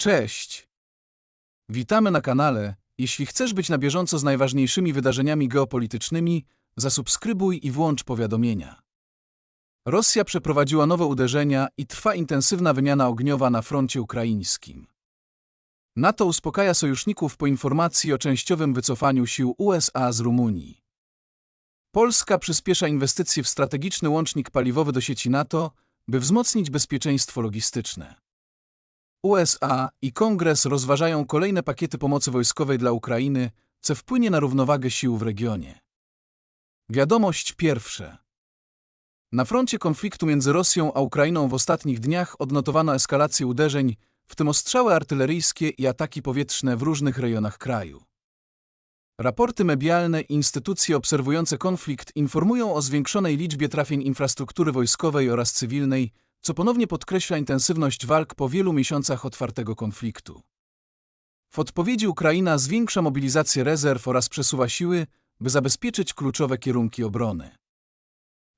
Cześć! Witamy na kanale. Jeśli chcesz być na bieżąco z najważniejszymi wydarzeniami geopolitycznymi, zasubskrybuj i włącz powiadomienia. Rosja przeprowadziła nowe uderzenia i trwa intensywna wymiana ogniowa na froncie ukraińskim. NATO uspokaja sojuszników po informacji o częściowym wycofaniu sił USA z Rumunii. Polska przyspiesza inwestycje w strategiczny łącznik paliwowy do sieci NATO, by wzmocnić bezpieczeństwo logistyczne. USA i Kongres rozważają kolejne pakiety pomocy wojskowej dla Ukrainy, co wpłynie na równowagę sił w regionie. Wiadomość pierwsze. Na froncie konfliktu między Rosją a Ukrainą w ostatnich dniach odnotowano eskalację uderzeń, w tym ostrzały artyleryjskie i ataki powietrzne w różnych rejonach kraju. Raporty medialne i instytucje obserwujące konflikt informują o zwiększonej liczbie trafień infrastruktury wojskowej oraz cywilnej, co ponownie podkreśla intensywność walk po wielu miesiącach otwartego konfliktu. W odpowiedzi Ukraina zwiększa mobilizację rezerw oraz przesuwa siły, by zabezpieczyć kluczowe kierunki obrony.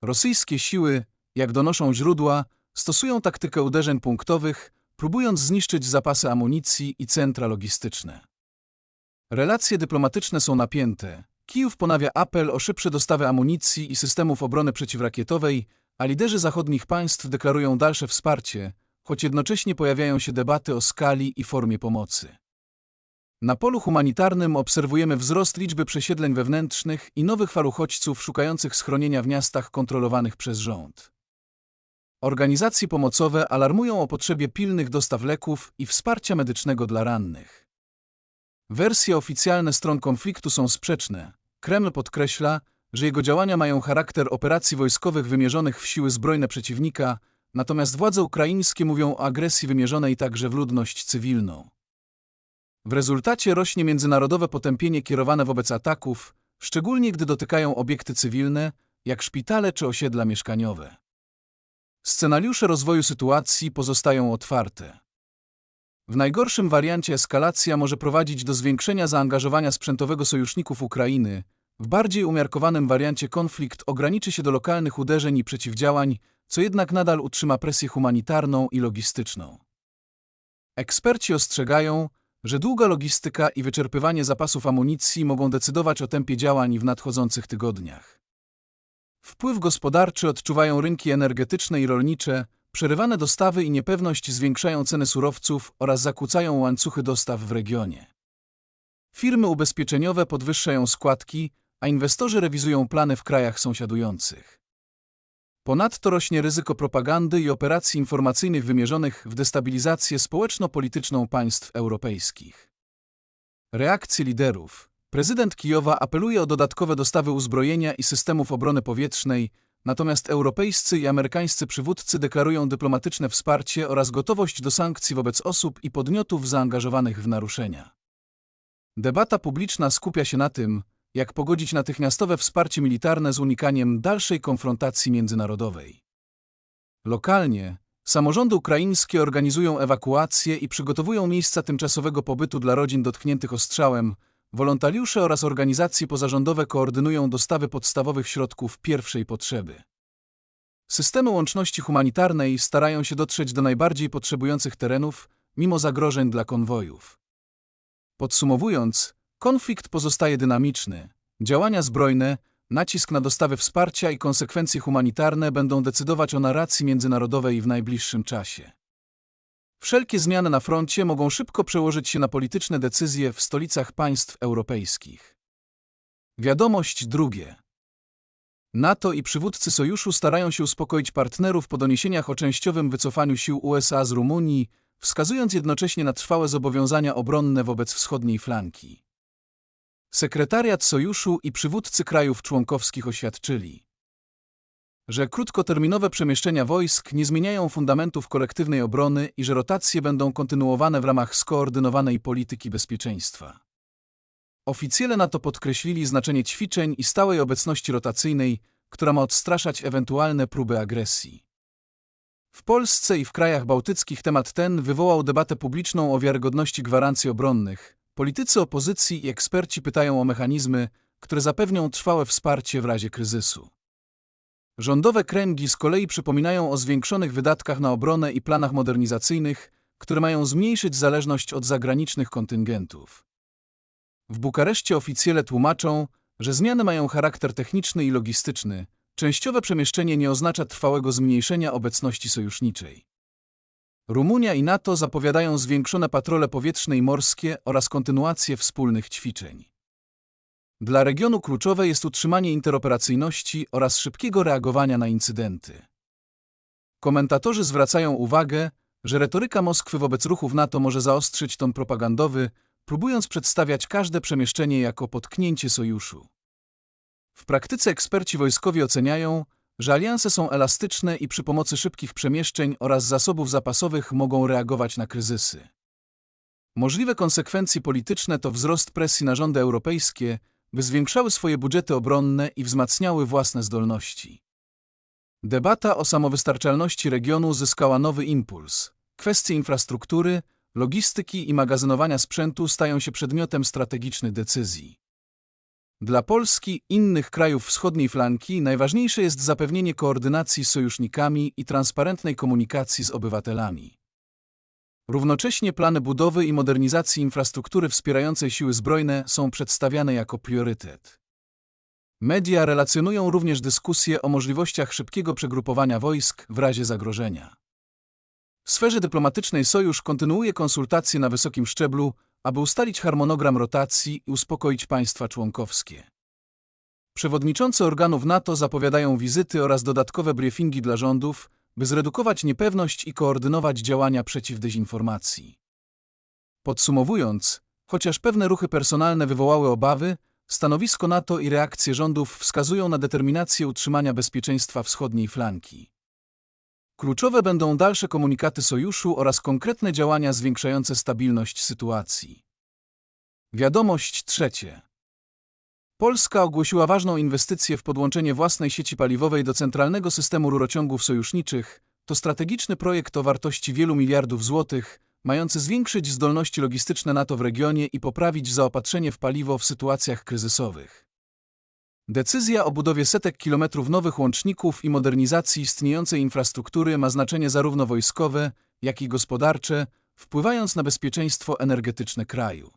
Rosyjskie siły, jak donoszą źródła, stosują taktykę uderzeń punktowych, próbując zniszczyć zapasy amunicji i centra logistyczne. Relacje dyplomatyczne są napięte. Kijów ponawia apel o szybsze dostawy amunicji i systemów obrony przeciwrakietowej, a liderzy zachodnich państw deklarują dalsze wsparcie, choć jednocześnie pojawiają się debaty o skali i formie pomocy. Na polu humanitarnym obserwujemy wzrost liczby przesiedleń wewnętrznych i nowych fal uchodźców szukających schronienia w miastach kontrolowanych przez rząd. Organizacje pomocowe alarmują o potrzebie pilnych dostaw leków i wsparcia medycznego dla rannych. Wersje oficjalne stron konfliktu są sprzeczne. Kreml podkreśla, że jego działania mają charakter operacji wojskowych wymierzonych w siły zbrojne przeciwnika, natomiast władze ukraińskie mówią o agresji wymierzonej także w ludność cywilną. W rezultacie rośnie międzynarodowe potępienie kierowane wobec ataków, szczególnie gdy dotykają obiekty cywilne, jak szpitale czy osiedla mieszkaniowe. Scenariusze rozwoju sytuacji pozostają otwarte. W najgorszym wariancie eskalacja może prowadzić do zwiększenia zaangażowania sprzętowego sojuszników Ukrainy, w bardziej umiarkowanym wariancie konflikt ograniczy się do lokalnych uderzeń i przeciwdziałań, co jednak nadal utrzyma presję humanitarną i logistyczną. Eksperci ostrzegają, że długa logistyka i wyczerpywanie zapasów amunicji mogą decydować o tempie działań w nadchodzących tygodniach. Wpływ gospodarczy odczuwają rynki energetyczne i rolnicze, przerywane dostawy i niepewność zwiększają ceny surowców oraz zakłócają łańcuchy dostaw w regionie. Firmy ubezpieczeniowe podwyższają składki, a inwestorzy rewizują plany w krajach sąsiadujących. Ponadto rośnie ryzyko propagandy i operacji informacyjnych wymierzonych w destabilizację społeczno-polityczną państw europejskich. Reakcje liderów. Prezydent Kijowa apeluje o dodatkowe dostawy uzbrojenia i systemów obrony powietrznej, natomiast europejscy i amerykańscy przywódcy deklarują dyplomatyczne wsparcie oraz gotowość do sankcji wobec osób i podmiotów zaangażowanych w naruszenia. Debata publiczna skupia się na tym, jak pogodzić natychmiastowe wsparcie militarne z unikaniem dalszej konfrontacji międzynarodowej. Lokalnie samorządy ukraińskie organizują ewakuacje i przygotowują miejsca tymczasowego pobytu dla rodzin dotkniętych ostrzałem, wolontariusze oraz organizacje pozarządowe koordynują dostawy podstawowych środków pierwszej potrzeby. Systemy łączności humanitarnej starają się dotrzeć do najbardziej potrzebujących terenów, mimo zagrożeń dla konwojów. Podsumowując, Konflikt pozostaje dynamiczny. Działania zbrojne, nacisk na dostawy wsparcia i konsekwencje humanitarne będą decydować o narracji międzynarodowej w najbliższym czasie. Wszelkie zmiany na froncie mogą szybko przełożyć się na polityczne decyzje w stolicach państw europejskich. Wiadomość drugie. NATO i przywódcy sojuszu starają się uspokoić partnerów po doniesieniach o częściowym wycofaniu sił USA z Rumunii, wskazując jednocześnie na trwałe zobowiązania obronne wobec wschodniej flanki. Sekretariat Sojuszu i przywódcy krajów członkowskich oświadczyli, że krótkoterminowe przemieszczenia wojsk nie zmieniają fundamentów kolektywnej obrony i że rotacje będą kontynuowane w ramach skoordynowanej polityki bezpieczeństwa. Oficjele NATO podkreślili znaczenie ćwiczeń i stałej obecności rotacyjnej, która ma odstraszać ewentualne próby agresji. W Polsce i w krajach bałtyckich temat ten wywołał debatę publiczną o wiarygodności gwarancji obronnych, Politycy opozycji i eksperci pytają o mechanizmy, które zapewnią trwałe wsparcie w razie kryzysu. Rządowe kręgi z kolei przypominają o zwiększonych wydatkach na obronę i planach modernizacyjnych, które mają zmniejszyć zależność od zagranicznych kontyngentów. W Bukareszcie oficjele tłumaczą, że zmiany mają charakter techniczny i logistyczny. Częściowe przemieszczenie nie oznacza trwałego zmniejszenia obecności sojuszniczej. Rumunia i NATO zapowiadają zwiększone patrole powietrzne i morskie oraz kontynuację wspólnych ćwiczeń. Dla regionu kluczowe jest utrzymanie interoperacyjności oraz szybkiego reagowania na incydenty. Komentatorzy zwracają uwagę, że retoryka Moskwy wobec ruchów NATO może zaostrzyć ton propagandowy, próbując przedstawiać każde przemieszczenie jako potknięcie sojuszu. W praktyce eksperci wojskowi oceniają, że alianse są elastyczne i przy pomocy szybkich przemieszczeń oraz zasobów zapasowych mogą reagować na kryzysy. Możliwe konsekwencje polityczne to wzrost presji na rządy europejskie, by zwiększały swoje budżety obronne i wzmacniały własne zdolności. Debata o samowystarczalności regionu zyskała nowy impuls. Kwestie infrastruktury, logistyki i magazynowania sprzętu stają się przedmiotem strategicznych decyzji. Dla Polski i innych krajów wschodniej flanki najważniejsze jest zapewnienie koordynacji z sojusznikami i transparentnej komunikacji z obywatelami. Równocześnie plany budowy i modernizacji infrastruktury wspierającej siły zbrojne są przedstawiane jako priorytet. Media relacjonują również dyskusje o możliwościach szybkiego przegrupowania wojsk w razie zagrożenia. W sferze dyplomatycznej Sojusz kontynuuje konsultacje na wysokim szczeblu, aby ustalić harmonogram rotacji i uspokoić państwa członkowskie. Przewodniczący organów NATO zapowiadają wizyty oraz dodatkowe briefingi dla rządów, by zredukować niepewność i koordynować działania przeciw dezinformacji. Podsumowując, chociaż pewne ruchy personalne wywołały obawy, stanowisko NATO i reakcje rządów wskazują na determinację utrzymania bezpieczeństwa wschodniej flanki. Kluczowe będą dalsze komunikaty sojuszu oraz konkretne działania zwiększające stabilność sytuacji. Wiadomość trzecie. Polska ogłosiła ważną inwestycję w podłączenie własnej sieci paliwowej do centralnego systemu rurociągów sojuszniczych. To strategiczny projekt o wartości wielu miliardów złotych, mający zwiększyć zdolności logistyczne NATO w regionie i poprawić zaopatrzenie w paliwo w sytuacjach kryzysowych. Decyzja o budowie setek kilometrów nowych łączników i modernizacji istniejącej infrastruktury ma znaczenie zarówno wojskowe, jak i gospodarcze, wpływając na bezpieczeństwo energetyczne kraju.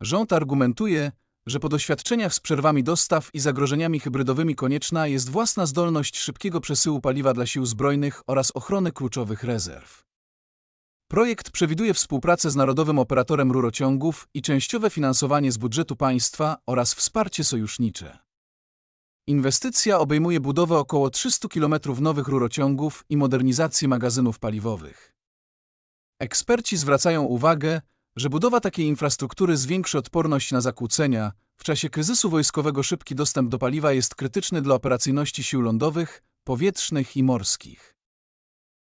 Rząd argumentuje, że po doświadczeniach z przerwami dostaw i zagrożeniami hybrydowymi konieczna jest własna zdolność szybkiego przesyłu paliwa dla sił zbrojnych oraz ochrony kluczowych rezerw. Projekt przewiduje współpracę z Narodowym Operatorem Rurociągów i częściowe finansowanie z budżetu państwa oraz wsparcie sojusznicze. Inwestycja obejmuje budowę około 300 km nowych rurociągów i modernizację magazynów paliwowych. Eksperci zwracają uwagę, że budowa takiej infrastruktury zwiększy odporność na zakłócenia. W czasie kryzysu wojskowego szybki dostęp do paliwa jest krytyczny dla operacyjności sił lądowych, powietrznych i morskich.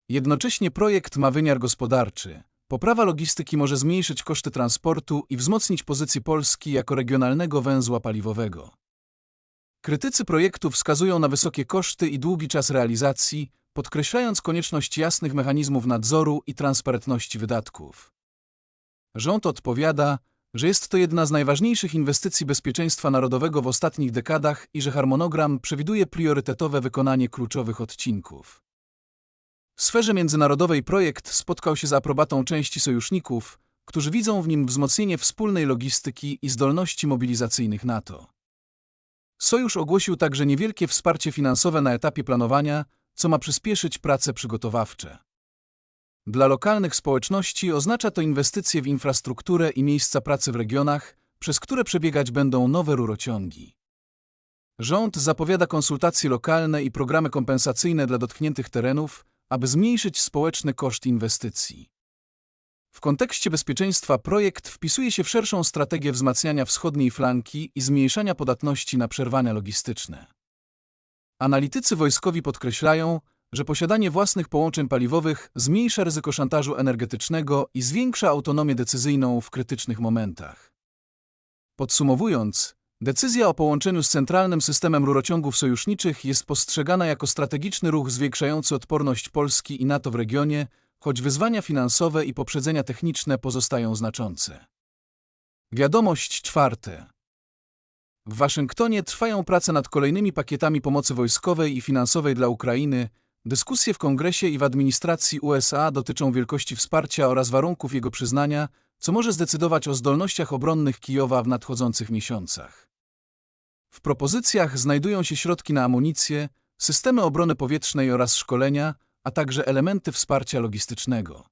Jednocześnie projekt ma wymiar gospodarczy. Poprawa logistyki może zmniejszyć koszty transportu i wzmocnić pozycję Polski jako regionalnego węzła paliwowego. Krytycy projektu wskazują na wysokie koszty i długi czas realizacji, podkreślając konieczność jasnych mechanizmów nadzoru i transparentności wydatków. Rząd odpowiada, że jest to jedna z najważniejszych inwestycji bezpieczeństwa narodowego w ostatnich dekadach i że harmonogram przewiduje priorytetowe wykonanie kluczowych odcinków. W sferze międzynarodowej projekt spotkał się z aprobatą części sojuszników, którzy widzą w nim wzmocnienie wspólnej logistyki i zdolności mobilizacyjnych NATO. Sojusz ogłosił także niewielkie wsparcie finansowe na etapie planowania, co ma przyspieszyć prace przygotowawcze. Dla lokalnych społeczności oznacza to inwestycje w infrastrukturę i miejsca pracy w regionach, przez które przebiegać będą nowe rurociągi. Rząd zapowiada konsultacje lokalne i programy kompensacyjne dla dotkniętych terenów, aby zmniejszyć społeczny koszt inwestycji. W kontekście bezpieczeństwa projekt wpisuje się w szerszą strategię wzmacniania wschodniej flanki i zmniejszania podatności na przerwania logistyczne. Analitycy wojskowi podkreślają, że posiadanie własnych połączeń paliwowych zmniejsza ryzyko szantażu energetycznego i zwiększa autonomię decyzyjną w krytycznych momentach. Podsumowując, decyzja o połączeniu z centralnym systemem rurociągów sojuszniczych jest postrzegana jako strategiczny ruch zwiększający odporność Polski i NATO w regionie, choć wyzwania finansowe i poprzedzenia techniczne pozostają znaczące. Wiadomość czwarte. W Waszyngtonie trwają prace nad kolejnymi pakietami pomocy wojskowej i finansowej dla Ukrainy, Dyskusje w Kongresie i w administracji USA dotyczą wielkości wsparcia oraz warunków jego przyznania, co może zdecydować o zdolnościach obronnych Kijowa w nadchodzących miesiącach. W propozycjach znajdują się środki na amunicję, systemy obrony powietrznej oraz szkolenia, a także elementy wsparcia logistycznego.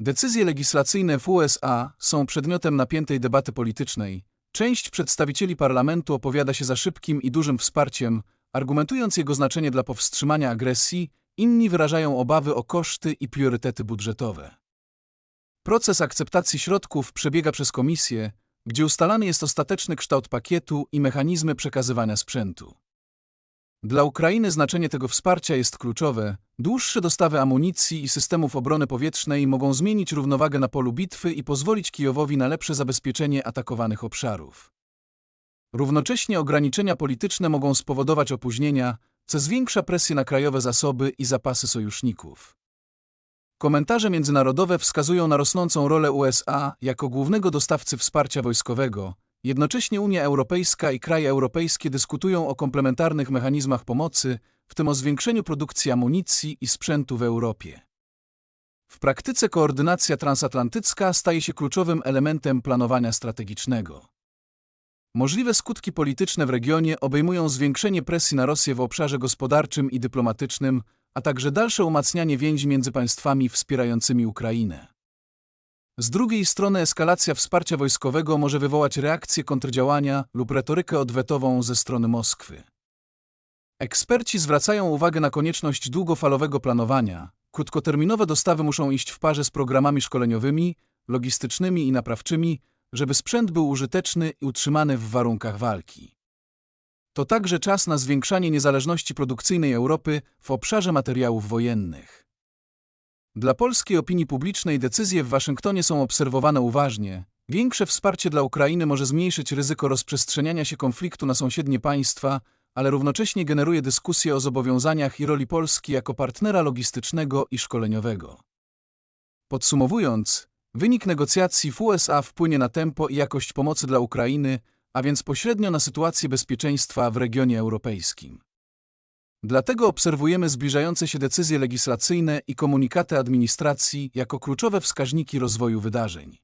Decyzje legislacyjne w USA są przedmiotem napiętej debaty politycznej. Część przedstawicieli parlamentu opowiada się za szybkim i dużym wsparciem, argumentując jego znaczenie dla powstrzymania agresji, inni wyrażają obawy o koszty i priorytety budżetowe. Proces akceptacji środków przebiega przez komisję, gdzie ustalany jest ostateczny kształt pakietu i mechanizmy przekazywania sprzętu. Dla Ukrainy znaczenie tego wsparcia jest kluczowe. Dłuższe dostawy amunicji i systemów obrony powietrznej mogą zmienić równowagę na polu bitwy i pozwolić Kijowowi na lepsze zabezpieczenie atakowanych obszarów. Równocześnie ograniczenia polityczne mogą spowodować opóźnienia, co zwiększa presję na krajowe zasoby i zapasy sojuszników. Komentarze międzynarodowe wskazują na rosnącą rolę USA jako głównego dostawcy wsparcia wojskowego, jednocześnie Unia Europejska i kraje europejskie dyskutują o komplementarnych mechanizmach pomocy, w tym o zwiększeniu produkcji amunicji i sprzętu w Europie. W praktyce koordynacja transatlantycka staje się kluczowym elementem planowania strategicznego. Możliwe skutki polityczne w regionie obejmują zwiększenie presji na Rosję w obszarze gospodarczym i dyplomatycznym, a także dalsze umacnianie więzi między państwami wspierającymi Ukrainę. Z drugiej strony eskalacja wsparcia wojskowego może wywołać reakcję kontrdziałania lub retorykę odwetową ze strony Moskwy. Eksperci zwracają uwagę na konieczność długofalowego planowania. Krótkoterminowe dostawy muszą iść w parze z programami szkoleniowymi, logistycznymi i naprawczymi, żeby sprzęt był użyteczny i utrzymany w warunkach walki. To także czas na zwiększanie niezależności produkcyjnej Europy w obszarze materiałów wojennych. Dla polskiej opinii publicznej decyzje w Waszyngtonie są obserwowane uważnie. Większe wsparcie dla Ukrainy może zmniejszyć ryzyko rozprzestrzeniania się konfliktu na sąsiednie państwa, ale równocześnie generuje dyskusję o zobowiązaniach i roli Polski jako partnera logistycznego i szkoleniowego. Podsumowując, wynik negocjacji w USA wpłynie na tempo i jakość pomocy dla Ukrainy, a więc pośrednio na sytuację bezpieczeństwa w regionie europejskim. Dlatego obserwujemy zbliżające się decyzje legislacyjne i komunikaty administracji jako kluczowe wskaźniki rozwoju wydarzeń.